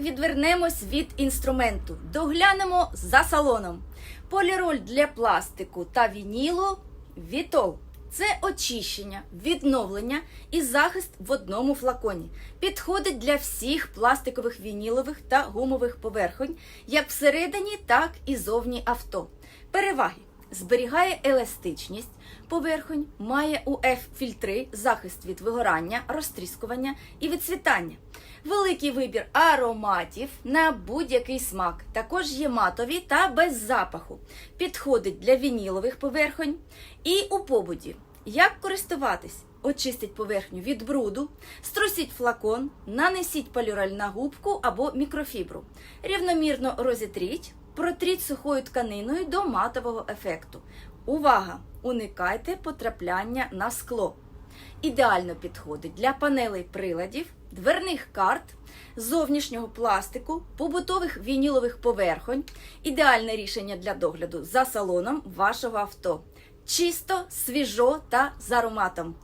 відвернемось від інструменту, доглянемо за салоном. Поліроль для пластику та вінілу Вітол. Це очищення, відновлення і захист в одному флаконі. Підходить для всіх пластикових вінілових та гумових поверхонь, як всередині, так і зовні авто. Переваги. Зберігає еластичність поверхонь, має УФ-фільтри, захист від вигорання, розтріскування і відцвітання. Великий вибір ароматів на будь-який смак. Також є матові та без запаху. Підходить для вінілових поверхонь і у побуді. Як користуватись? Очистіть поверхню від бруду, струсіть флакон, нанесіть поліроль на губку або мікрофібру. Рівномірно розітріть, протріть сухою тканиною до матового ефекту. Увага! Уникайте потрапляння на скло. Ідеально підходить для панелей приладів, дверних карт, зовнішнього пластику, побутових вінілових поверхонь. Ідеальне рішення для догляду за салоном вашого авто. Чисто, свіжо та з ароматом.